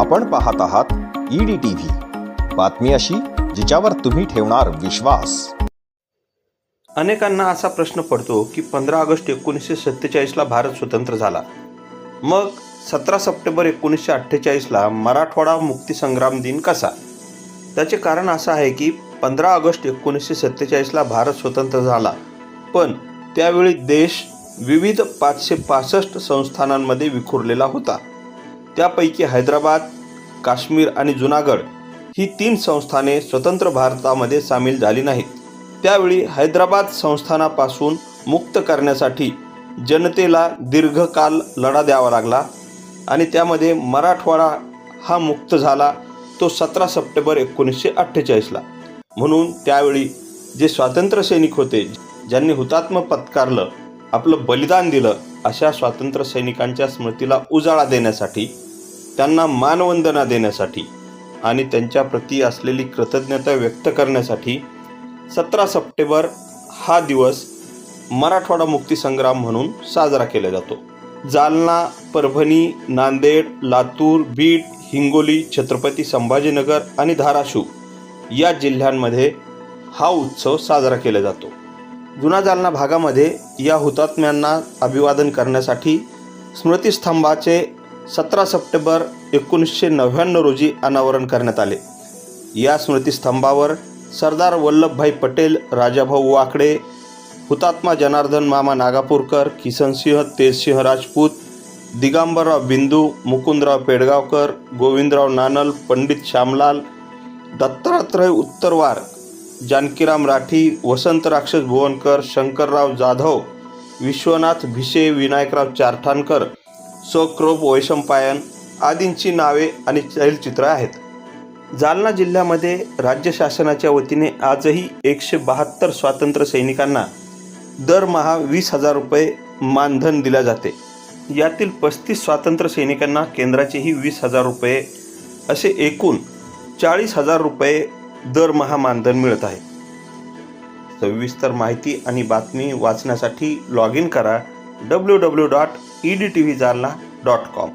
आपण पाहत आहात ईडी टीव्ही बातमी अशी जिच्यावर तुम्ही ठेवणार विश्वास. अनेकांना असा प्रश्न पडतो की पंधरा ऑगस्ट एकोणीसशे सत्तेचाळीसला भारत स्वतंत्र झाला. मग सतरा सप्टेंबर एकोणीसशे अठ्ठेचाळीसला मराठवाडा मुक्तीसंग्राम दिन कसा? त्याचे कारण असं आहे की पंधरा ऑगस्ट एकोणीसशे सत्तेचाळीसला भारत स्वतंत्र झाला. पण त्यावेळी देश विविध पाचशे पासष्ट संस्थानांमध्ये विखुरलेला होता. त्यापैकी हैदराबाद काश्मीर आणि जुनागड ही तीन संस्थाने स्वतंत्र भारतामध्ये सामील झाली नाहीत. त्यावेळी हैदराबाद संस्थानापासून मुक्त करण्यासाठी जनतेला दीर्घकाल लढा द्यावा लागला आणि त्यामध्ये मराठवाडा हा मुक्त झाला तो सतरा सप्टेंबर एकोणीसशे अठ्ठेचाळीसला. म्हणून त्यावेळी जे स्वातंत्र्य सैनिक होते ज्यांनी हुतात्म पत्कारलं आपलं बलिदान दिलं अशा स्वातंत्र्य सैनिकांच्या स्मृतीला उजाळा देण्यासाठी त्यांना मानवंदना देण्यासाठी आणि त्यांच्याप्रती असलेली कृतज्ञता व्यक्त करण्यासाठी सतरा सप्टेंबर हा दिवस मराठवाडा मुक्तीसंग्राम म्हणून साजरा केला जातो. जालना परभणी नांदेड लातूर बीड हिंगोली छत्रपती संभाजीनगर आणि धाराशिव या जिल्ह्यांमध्ये हा उत्सव साजरा केला जातो. जुना जालना भागामध्ये या हुतात्म्यांना अभिवादन करण्यासाठी स्मृतिस्तंभाचे सतरा सप्टेंबर एकोणीसशे नव्याण्णव रोजी अनावरण करण्यात आले. या स्मृतिस्तंभावर सरदार वल्लभभाई पटेल राजाभाऊ वाकडे हुतात्मा जनार्दन मामा नागापूरकर किसनसिंह तेजसिंह राजपूत दिगंबरराव बिंदू मुकुंदराव पेडगावकर गोविंदराव नानल पंडित श्यामलाल दत्तात्रय उत्तरवार जानकीराम राठी वसंत राक्षस भुवनकर शंकरराव जाधव विश्वनाथ भिसे विनायकराव चारठाणकर सक्रोप वैशंपायन आदींची नावे आणि तैलचित्र आहेत. जालना जिल्ह्यामध्ये राज्य शासनाच्या वतीने आजही एकशे बहात्तर स्वातंत्र्य सैनिकांना दरमहा वीस हजार रुपये मानधन दिल्या जाते. यातील पस्तीस स्वातंत्र्य सैनिकांना केंद्राचेही वीस हजार रुपये असे एकूण चाळीस हजार रुपये दरमहा मानधन मिळत आहे. सविस्तर माहिती आणि बातमी वाचण्यासाठी लॉग इन करा W W dot E D T V Jalna dot com